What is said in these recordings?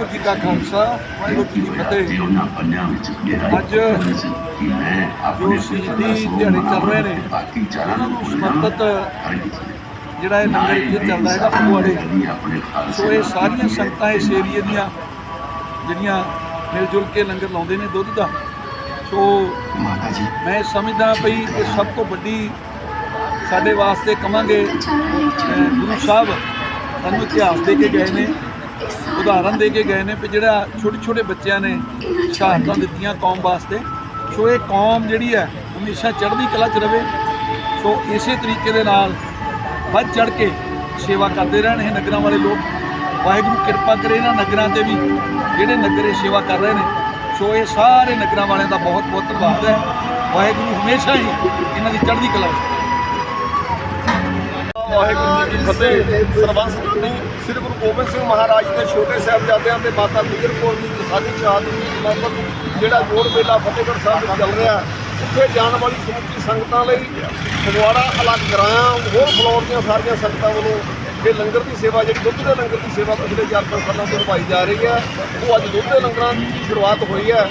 ਵਾਹਿਗੁਰੂ ਜੀ ਕਾ ਖਾਲਸਾ ਵਾਹਿਗੁਰੂ ਜੀ ਕੀ ਫਤਿਹ। ਅੱਜ ਜੋ ਸ਼ਹੀਦੀ ਦਿਹਾੜੇ ਚੱਲ ਰਹੇ ਨੇ ਉਹਨਾਂ ਨੂੰ ਸਮਰਪਿਤ ਜਿਹੜਾ ਇਹ ਲੰਗਰ ਇੱਥੇ ਚੱਲਦਾ ਹੈਗਾ ਫਗਵਾੜੇ ਸੋ ਇਹ ਸਾਰੀਆਂ ਸੰਗਤਾਂ ਇਸ ਏਰੀਏ ਦੀਆਂ ਜਿਹੜੀਆਂ ਮਿਲ ਜੁਲ ਕੇ ਲੰਗਰ ਲਾਉਂਦੇ ਨੇ ਦੁੱਧ ਦਾ। ਸੋ ਮੈਂ ਸਮਝਦਾ ਭਈ ਇਹ ਸਭ ਤੋਂ ਵੱਡੀ ਸਾਡੇ ਵਾਸਤੇ ਕਵਾਂਗੇ ਗੁਰੂ ਸਾਹਿਬ ਸਾਨੂੰ ਇਤਿਹਾਸ ਦੇ ਕੇ ਗਏ ਨੇ। ਉਦਾਹਰਨ ਦੇ ਕੇ ਗਏ ਨੇ ਵੀ ਜਿਹੜਾ ਛੋਟੇ ਛੋਟੇ ਬੱਚਿਆਂ ਨੇ ਸ਼ਹਾਦਤਾਂ ਦਿੱਤੀਆਂ ਕੌਮ ਵਾਸਤੇ। ਸੋ ਇਹ ਕੌਮ ਜਿਹੜੀ ਹੈ, ਹਮੇਸ਼ਾ ਚੜ੍ਹਦੀ ਕਲਾ 'ਚ ਰਵੇ। ਸੋ ਇਸੇ ਤਰੀਕੇ ਦੇ ਨਾਲ ਵੱਧ ਚੜ੍ਹ ਕੇ ਸੇਵਾ ਕਰਦੇ ਰਹਿਣ ਇਹ ਨਗਰਾਂ ਵਾਲੇ ਲੋਕ। ਵਾਹਿਗੁਰੂ ਕਿਰਪਾ ਕਰੇ ਇਹਨਾਂ ਨਗਰਾਂ ਤੇ ਵੀ, ਜਿਹੜੇ ਨਗਰ ਇਹ ਸੇਵਾ ਕਰ ਰਹੇ ਨੇ। ਸੋ ਇਹ ਸਾਰੇ ਨਗਰਾਂ ਵਾਲਿਆਂ ਦਾ ਬਹੁਤ ਬਹੁਤ ਧੰਨਵਾਦ ਹੈ। ਵਾਹਿਗੁਰੂ ਹਮੇਸ਼ਾ ਹੀ ਇਹਨਾਂ ਦੀ ਚੜ੍ਹਦੀ ਕਲਾ 'ਚ ਵਾਹਿਗੁਰੂ ਜੀ ਕੀ ਫਤਿਹ। ਸਰਬੰਸ ਜੀ ਸ੍ਰੀ ਗੁਰੂ ਗੋਬਿੰਦ ਸਿੰਘ ਮਹਾਰਾਜ ਦੇ ਛੋਟੇ ਸਾਹਿਬਜ਼ਾਦਿਆਂ ਤੇ ਮਾਤਾ ਗੁਜਰ ਕੌਰ ਜੀ ਦੀ ਸਾਡੀ ਸ਼ਹਾਦਤ ਦੀ ਸਮਰਪਿਤ ਜਿਹੜਾ ਜੋੜ ਮੇਲਾ ਫਤਿਹਗੜ੍ਹ ਸਾਹਿਬ ਵਿੱਚ ਚੱਲ ਰਿਹਾ। ਉੱਥੇ ਜਾਣ ਵਾਲੀ ਸਮੁੱਚੀ ਸੰਗਤਾਂ ਲਈ ਫਗਵਾੜਾ ਅਲੱਗ ਗਰਾਇਆ ਹੋਰ ਫਲੋਰ ਦੀਆਂ ਸਾਰੀਆਂ ਸੰਗਤਾਂ ਵੱਲੋਂ ਇਹ ਲੰਗਰ ਦੀ ਸੇਵਾ ਜਿਹੜੀ, ਦੁੱਧ ਦੇ ਲੰਗਰ ਦੀ ਸੇਵਾ ਪਿਛਲੇ 4-5 ਸਾਲਾਂ ਤੋਂ ਨਿਭਾਈ ਜਾ ਰਹੀ ਹੈ। ਉਹ ਅੱਜ ਦੁੱਧ ਦੇ ਲੰਗਰਾਂ ਦੀ ਸ਼ੁਰੂਆਤ ਹੋਈ ਹੈ।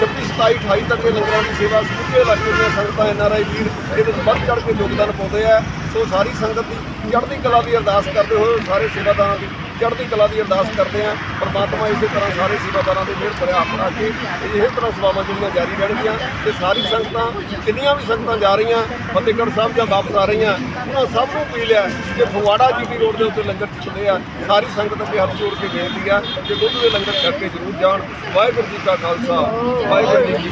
26 27 28 ਤੱਕ ਇਹ ਲੰਗਰਾਂ ਦੀ ਸੇਵਾ ਸਮੁੱਚੇ ਇਲਾਕੇ ਦੀਆਂ ਸੰਗਤਾਂ ਐਨਆਰਆਈ ਵੀਰ, ਇਹਦੇ ਵਿੱਚ ਵੱਧ ਚੜ੍ਹ ਕੇ ਯੋਗਦਾਨ ਪਾਉਂਦੇ ਆ। ਸੋ ਸਾਰੀ ਸੰਗਤ ਦੀ ਚੜ੍ਹਦੀ ਕਲਾ ਦੀ ਅਰਦਾਸ ਕਰਦੇ ਹੋਏ ਸਾਰੇ ਸੇਵਾਦਾਰਾਂ ਦੀ ਚੜ੍ਹਦੀ ਕਲਾ ਦੀ ਅਰਦਾਸ ਕਰਦੇ ਆ ਪਰਮਾਤਮਾ ਇਸੇ ਤਰ੍ਹਾਂ ਸਾਰੇ ਸੇਵਾਦਾਰਾਂ ਦੇ ਮਿਹਰ ਭਰਿਆ ਹੱਥ ਕੇ ਇਸੇ ਤਰ੍ਹਾਂ ਸੇਵਾਵਾਂ ਜਿਹੜੀਆਂ ਜਾਰੀ ਰਹਿਣਗੀਆਂ ਤੇ ਸਾਰੀ ਸੰਗਤਾਂ ਕਿੰਨੀਆਂ ਵੀ ਸੰਗਤਾਂ ਜਾ ਰਹੀਆਂ, ਫਤਿਹਗੜ੍ਹ ਸਾਹਿਬ ਜਾਂ ਵਾਪਸ ਆ ਰਹੀਆਂ, ਉਹਨਾਂ ਸਭ ਨੂੰ ਅਪੀਲ ਹੈ ਕਿ ਫਗਵਾੜਾ ਜੀਟੀ ਰੋਡ ਦੇ ਉੱਤੇ ਲੰਗਰ ਚੱਲਦੇ ਆ। ਸਾਰੀ ਸੰਗਤ ਅੱਗੇ ਹੱਥ ਜੋੜ ਕੇ ਬੇਨਤੀ ਆ ਕਿ ਦੁੱਧ ਦੇ ਲੰਗਰ ਛਕ ਕੇ ਜ਼ਰੂਰ ਜਾਣ। ਵਾਹਿਗੁਰੂ ਜੀ ਕਾ ਖਾਲਸਾ, ਵਾਹਿਗੁਰੂ ਜੀ